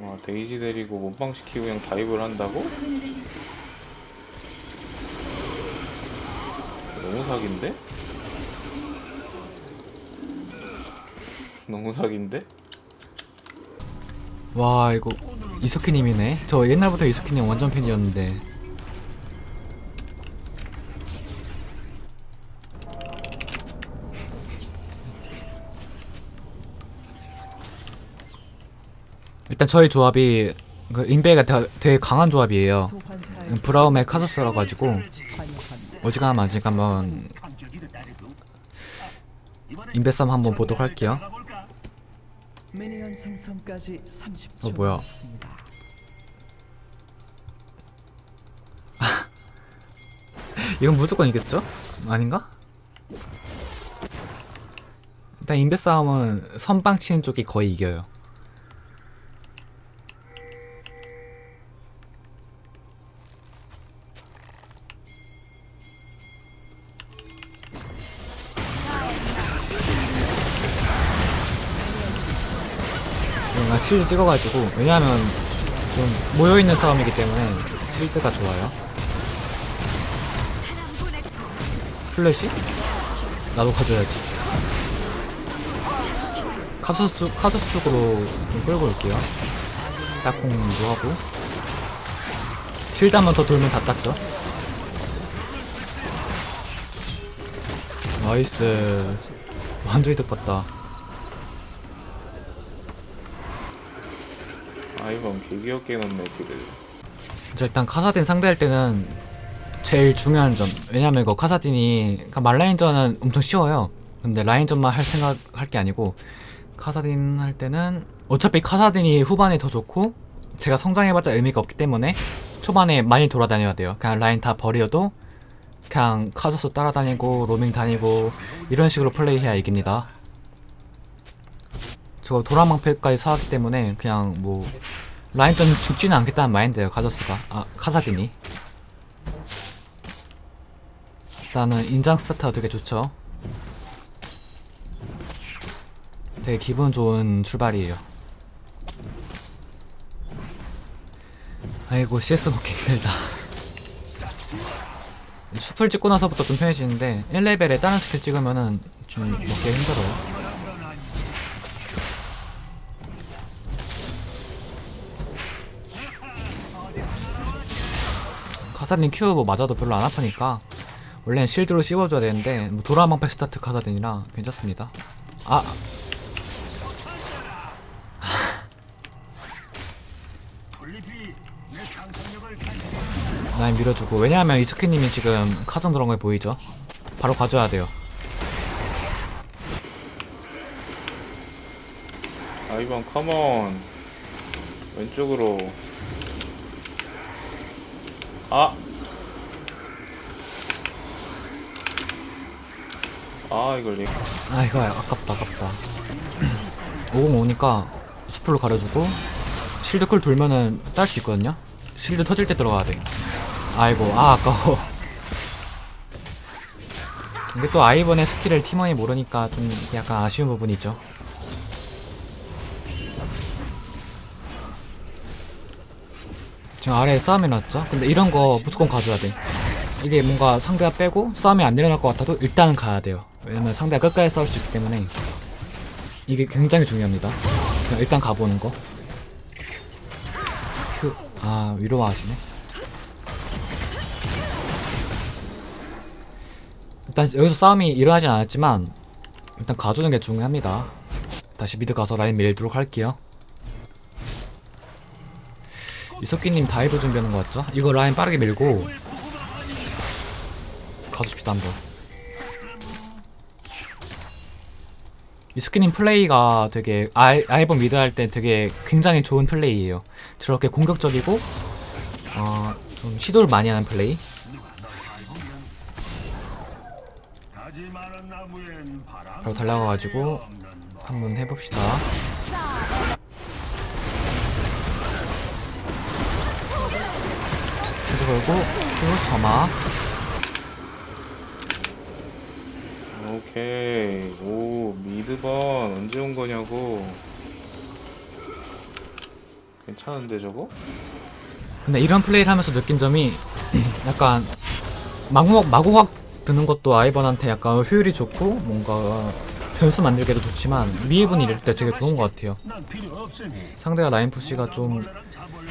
와 데이지 데리고 몸빵 시키고 그냥 다이브를 한다고? 너무 사기인데? 너무 사기인데? 와 이거 이소키님이네 저 옛날부터 이소키님 완전 팬이었는데 일단 저희 조합이 그 인베가 되- 되게 강한 조합이에요 브라움의 카서스라 가지고. 어지간하면 많으니까 한번 인베 썸 한번 보도록 할게요 미니언 생성까지 30초 어, 뭐야. 이건 무조건 이겼죠? 아닌가? 일단 인베 싸움은 선빵 치는 쪽이 거의 이겨요. 실드 찍어가지고 왜냐하면 좀 모여있는 싸움이기 때문에 실드가 좋아요. 플래시? 나도 가져야지. 카서스 쪽, 카서스 쪽으로 좀 끌고 올게요. 딱콩도 하고. 실드 한 번 더 돌면 다 땄죠. 나이스. 완전히 득봤다. 아 이건 개 귀엽게 넣네 지금. 저 일단 카사딘 상대할 때는 제일 중요한 점. 왜냐면 이거 카사딘이 그러니까 말라인전은 엄청 쉬워요. 근데 라인전만 할 생각 할 게 아니고 카사딘 할 때는 어차피 카사딘이 후반에 더 좋고 제가 성장해봤자 의미가 없기 때문에 초반에 많이 돌아다녀야 돼요. 그냥 라인 다 버려도 그냥 카서스 따라다니고 로밍 다니고 이런 식으로 플레이해야 이깁니다. 저 도라망패까지 사왔기 때문에 그냥 뭐 라인전 죽지는 않겠다는 마인드예요 카저스가. 아 카사딘이. 일단은 인장 스타트가 되게 좋죠? 되게 기분 좋은 출발이에요. 아이고 CS 먹기 힘들다. 숲을 찍고 나서부터 좀 편해지는데 1레벨에 다른 스킬 찍으면은 좀 먹기 힘들어요 카사딘 큐 뭐 맞아도 별로 안 아프니까 원래는 실드로 씹어줘야 되는데 뭐 도라망패 스타트 카사딘이라 괜찮습니다. 아. 라인 밀어주고 왜냐하면 이스키님이 지금 카정 들어온 거 보이죠? 바로 가져야 돼요. 아이번 컴온 왼쪽으로 아! 아 이걸 리아 이거 아깝다 아깝다. 50 오니까 수풀로 가려주고 실드 쿨 돌면은 딸 수 있거든요? 실드 터질 때 들어가야 돼 아이고 아 아까워. 이게 또 아이번의 스킬을 팀원이 모르니까 좀 약간 아쉬운 부분이 있죠 지금 아래에 싸움이 났죠? 근데 이런 거 무조건 가져야 돼 이게 뭔가 상대가 빼고 싸움이 안 일어날 것 같아도 일단은 가야 돼요. 왜냐면 상대가 끝까지 싸울 수 있기 때문에 이게 굉장히 중요합니다. 그냥 일단 가보는 거. 휴, 아 위로 하시네. 일단 여기서 싸움이 일어나진 않았지만 일단 가주는 게 중요합니다. 다시 미드 가서 라인 밀도록 할게요. 이석기님 다이브 준비하는 거 같죠? 이거 라인 빠르게 밀고 가줍시다 한번. 이 스키님 플레이가 되게 아이, 아이번 미드 할 때 되게 굉장히 좋은 플레이예요. 저렇게 공격적이고 어, 좀 시도를 많이 하는 플레이. 바로 달려가가지고 한번 해봅시다 시도 걸고 쭉 점화. 오케이. 오 미드번. 언제 온 거냐고. 괜찮은데 저거? 근데 이런 플레이를 하면서 느낀 점이 약간 마구막 마구막 드는 것도 아이번한테 약간 효율이 좋고 뭔가 변수 만들기도 좋지만 미해분이 이럴 때 되게 좋은 것 같아요. 상대가 라인 푸시가 좀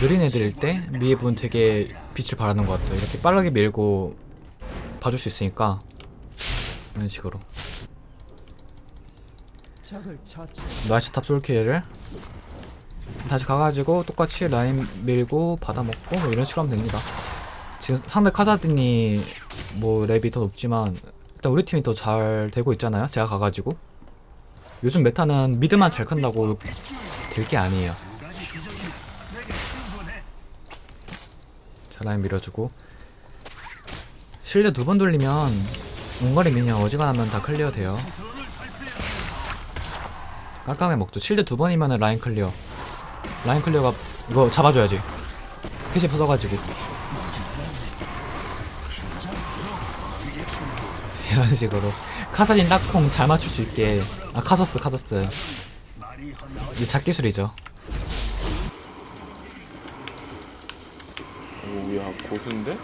느린 애들일 때 미해분 되게 빛을 발하는 것 같아요. 이렇게 빠르게 밀고 봐줄 수 있으니까 이런 식으로. 나이스 탑 솔킬을 다시 가가지고 똑같이 라인 밀고 받아먹고 뭐 이런 식으로 하면 됩니다. 지금 상대 카자딘이 뭐 랩이 더 높지만 일단 우리 팀이 더 잘 되고 있잖아요. 제가 가가지고 요즘 메타는 미드만 잘 큰다고 될 게 아니에요. 자 라인 밀어주고 실드 두 번 돌리면 원거리 미니언 어지간하면 다 클리어 돼요. 깔끔하게 먹죠. 실드 두 번이면 라인 클리어. 라인 클리어가 이거 잡아줘야지. 패시 부숴가지고. 이런 식으로 카사딘 딱콩 잘 맞출 수 있게 아 카서스 카서스 이게 잡기술이죠. 오야 고수인데?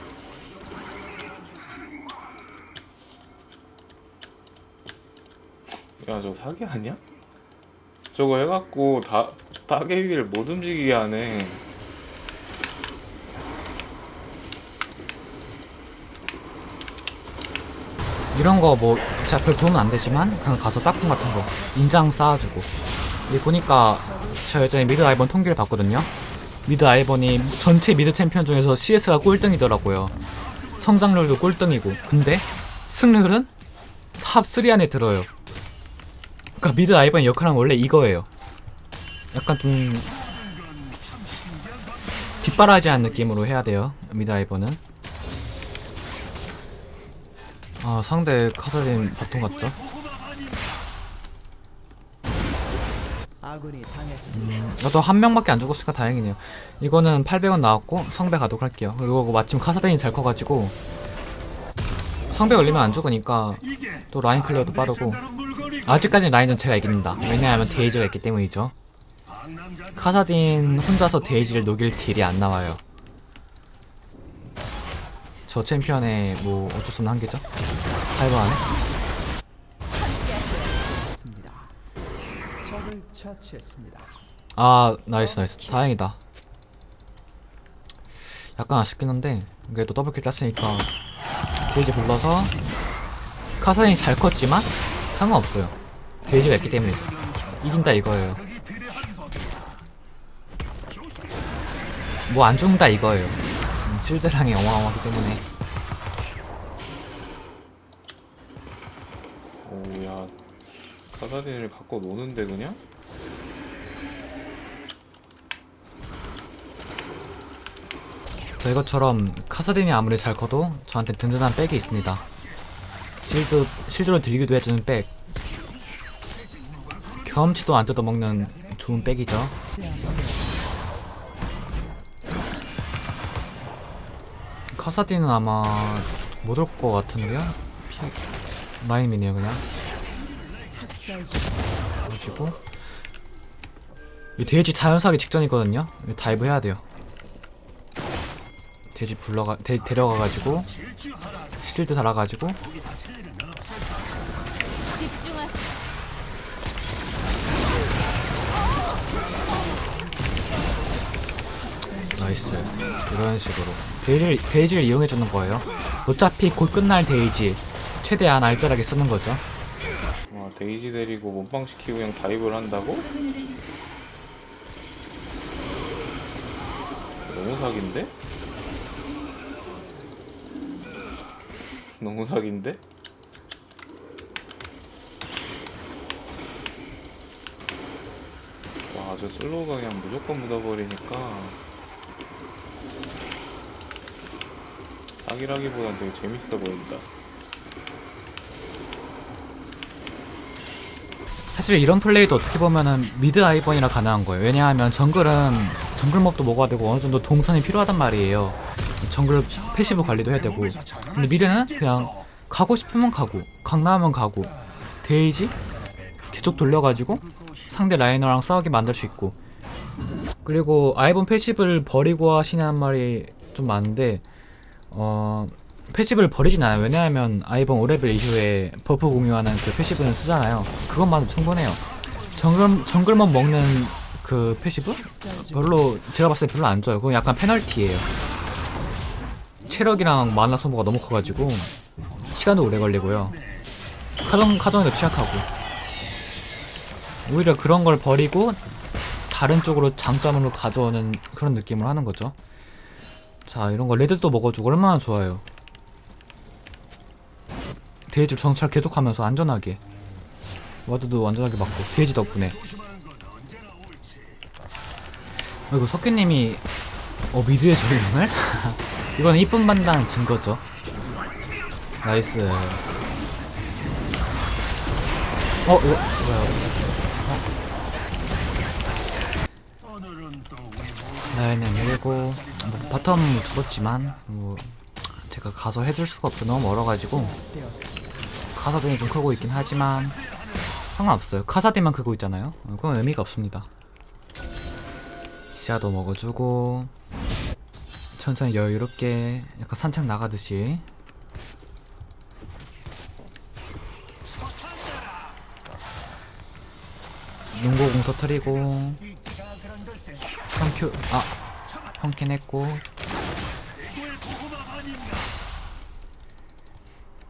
야저 사기 아니야? 저거 해갖고 다 따개비를 못 움직이게 하네 이런 거 뭐 진짜 별 도움은 안 되지만 그냥 가서 딱콩 같은 거 인장 쌓아주고. 이 보니까 저 예전에 미드 아이번 통계를 봤거든요. 미드 아이번이 전체 미드 챔피언 중에서 CS가 꼴등이더라고요. 성장률도 꼴등이고. 근데 승률은 탑3 안에 들어요. 그러니까 미드 아이번 역할은 원래 이거예요. 약간 좀 뒷바라지한 느낌으로 해야 돼요 미드 아이번은 아 상대 카사딘 바통 같죠? 당했습니다. 나도 한 명밖에 안 죽었으니까 다행이네요. 이거는 800원 나왔고 성배 가도록 할게요. 그리고 마침 카사딘이 잘 커가지고 성배 올리면 안 죽으니까 또 라인 클리어도 빠르고 아직까지는 라인 전체가 이깁니다. 왜냐하면 데이지가 있기 때문이죠. 카사딘 혼자서 데이지를 녹일 딜이 안 나와요. 저 챔피언의 뭐 어쩔 수 없는 한계죠. 하이브 안에. 아 나이스 나이스. 다행이다. 약간 아쉽긴 한데 그래도 더블킬 땄으니까 데이지 불러서 카사딘이 잘 컸지만 상관없어요. 데이지가 있기 때문에 이긴다 이거예요. 뭐 안 죽는다 이거예요. 음, 실드랑이 어마어마하기 때문에. 오야 카사딘을 갖고 노는데 그냥? 저 이것처럼 카사딘이 아무리 잘 커도 저한테 든든한 백이 있습니다. 실드, 실드로 들기도 해주는 백. 경험치도 안 뜯어먹는 좋은 백이죠 카사딘은 아마 못 올 것 같은데요? 피... 라임이네요 그냥. 그리고. 이 돼지 자연사하기 직전이거든요? 이거 다이브 해야 돼요. 돼지 불러가 데, 데려가가지고 실드 달아가지고 나이스 이런 식으로 데이지를, 데이지를 이용해주는 거예요 어차피 곧 끝날 데이지 최대한 알뜰하게 쓰는 거죠 와 데이지 데리고 몸빵 시키고 그냥 다이브를 한다고? 너무 사기인데? 너무 사기인데? 와, 저 슬로우가 그냥 무조건 묻어버리니까 사기라기보단 되게 재밌어 보인다. 사실 이런 플레이도 어떻게 보면은 미드 아이번이라 가능한 거예요. 왜냐하면 정글은 정글 몹도 먹어야 되고 어느 정도 동선이 필요하단 말이에요. 정글 패시브 관리도 해야 되고. 근데 미드는 그냥 가고 싶으면 가고, 강남은 가고, 데이지 계속 돌려가지고 상대 라이너랑 싸우게 만들 수 있고. 그리고 아이본 패시브를 버리고 하시는 말이 좀 많은데 어 패시브를 버리진 않아요? 왜냐하면 아이본 5레벨 이후에 버프 공유하는 그 패시브는 쓰잖아요. 그것만도 충분해요. 정글, 정글만 먹는 그 패시브? 별로 제가 봤을 때 별로 안 좋아요. 그건 약간 페널티예요. 체력이랑 마나 소모가 너무 커가지고 시간도 오래 걸리고요. 카정, 카정에도 취약하고. 오히려 그런 걸 버리고 다른 쪽으로 장점으로 가져오는 그런 느낌을 하는 거죠. 자, 이런 거 레드도 먹어주고 얼마나 좋아요. 데이지 정찰 계속하면서 안전하게. 와드도 안전하게 맞고 데이지 덕분에. 아이고 석기님이 어 미드의 전령을? 이건 이쁨 받는다는 증거죠? 나이스. 어 이거 뭐야. 라인은 밀고 뭐 바텀 죽었지만 뭐 제가 가서 해줄 수가 없어 너무 멀어가지고. 카사딘이 좀 크고 있긴 하지만 상관없어요. 카사딘만 크고 있잖아요. 어, 그건 의미가 없습니다. 시야도 먹어주고 천천히 여유롭게 약간 산책 나가듯이. 용고공 터트리고. 형큐 아 형캔 했고.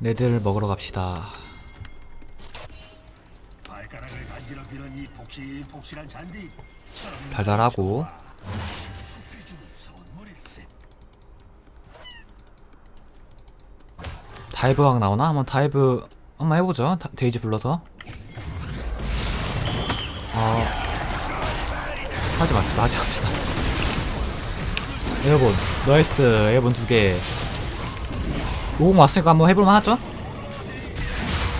레드를 먹으러 갑시다. 달달하고. 선물일세. 다이브 각 나오나? 한번 다이브 한번 해보죠. 다- 데이지 불러서. 어 하지 맙시다 하지 맙시다 에어본 나이스 에어본 두개. 50 왔으니까 한번 해볼만 하죠?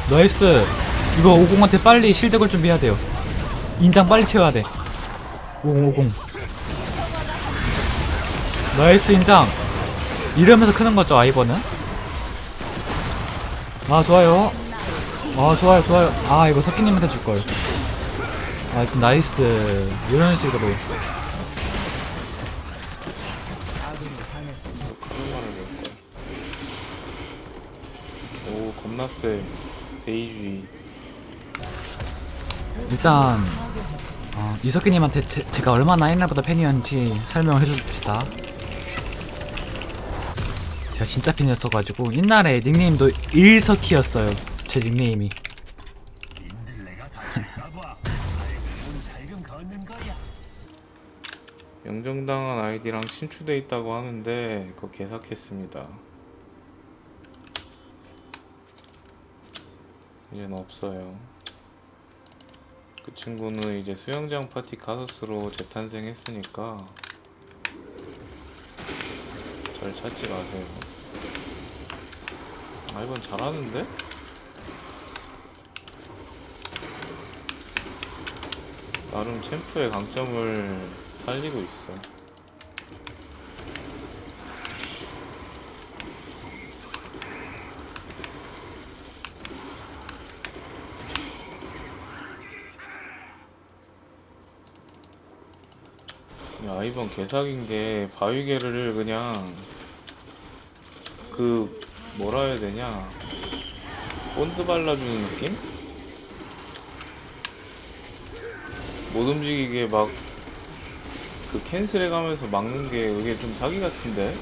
나이스 이거 50한테 빨리 실드 걸 준비해야 돼요. 인장 빨리 채워야 돼. 50 50 나이스 인장. 이러면서 크는 거죠 아이버는? 아 좋아요. 아 좋아요 좋아요. 아 이거 석기님한테 줄걸. 아 나이스 이런 식으로 세. 데이지. 일단 어, 이석기님한테 제, 제가 얼마나 옛날부터 팬이었는지 설명을 해줍시다 제가 진짜 팬이었어가지고 옛날에 닉네임도 일석기였어요 제 닉네임이 영정당한 아이디랑 신추돼 있다고 하는데 그거 개삭했습니다. 이젠 없어요. 그 친구는 이제 수영장 파티 가서스로 재탄생했으니까 절 찾지 마세요. 아 이번 잘하는데? 나름 챔프의 강점을 살리고 있어. 야 이번 개사긴 게 바위개를 그냥 그 뭐라 해야 되냐 본드 발라주는 느낌? 못 움직이게 막 그 캔슬해가면서 막는 게 이게 좀 사기 같은데?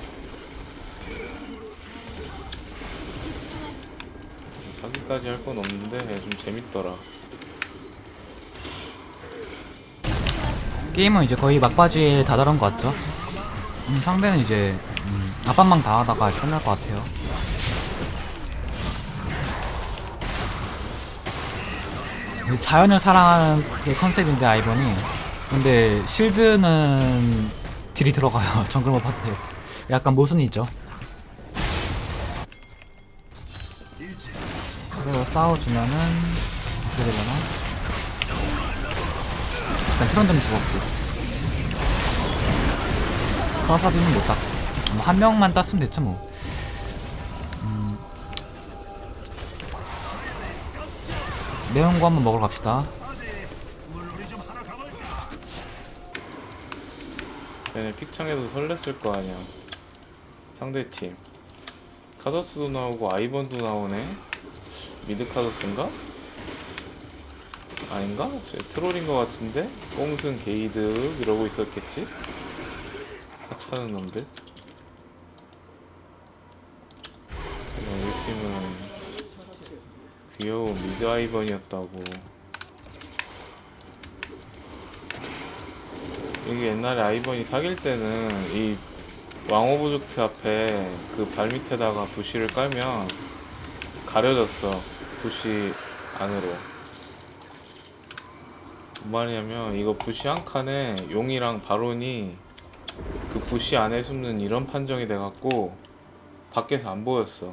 사기까지 할 건 없는데 좀 재밌더라. 게임은 이제 거의 막바지에 다다른 것 같죠? 음, 상대는 이제 음, 앞반망 당하다가 이제 끝날 것 같아요. 그 자연을 사랑하는 게 컨셉인데 아이번이 근데 실드는 딜이 들어가요. 정글몹 파트 약간 모순이죠. 그래서 싸워주면은 어떻게 되려나 일단 트런드는 죽었고 카사비는 못 땄고 뭐 한 명만 땄으면 됐죠 뭐. 음. 매운 거 한번 먹으러 갑시다. 쟤네 픽창에서 설렜을 거 아니야. 상대팀. 카더스도 나오고 아이번도 나오네. 미드 카더스인가? 아닌가? 쟤 트롤인 것 같은데? 꽁승 게이드 이러고 있었겠지? 하찮은 놈들 우리 팀은 귀여운 미드 아이번이었다고 이게 옛날에 아이번이 사귈 때는 이 왕오브젝트 앞에 그 발밑에다가 부시를 깔면 가려졌어 부시 안으로 뭔 말이냐면 이거 부시 한 칸에 용이랑 바론이 그 부시 안에 숨는 이런 판정이 돼갖고 밖에서 안 보였어.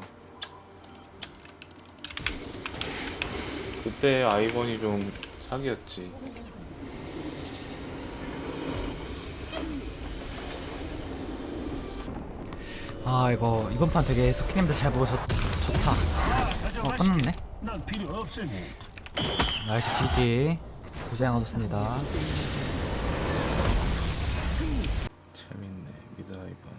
그때 아이번이 좀 사기였지. 아 이거 이번 판 되게 스키님들 잘 보여서 좋다. 어 끝났네? 나이스 지지 고생하셨습니다. 재밌네 미드 아이번.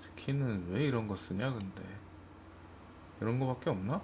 스킨은 왜 이런 거 쓰냐 근데? 이런 거밖에 없나?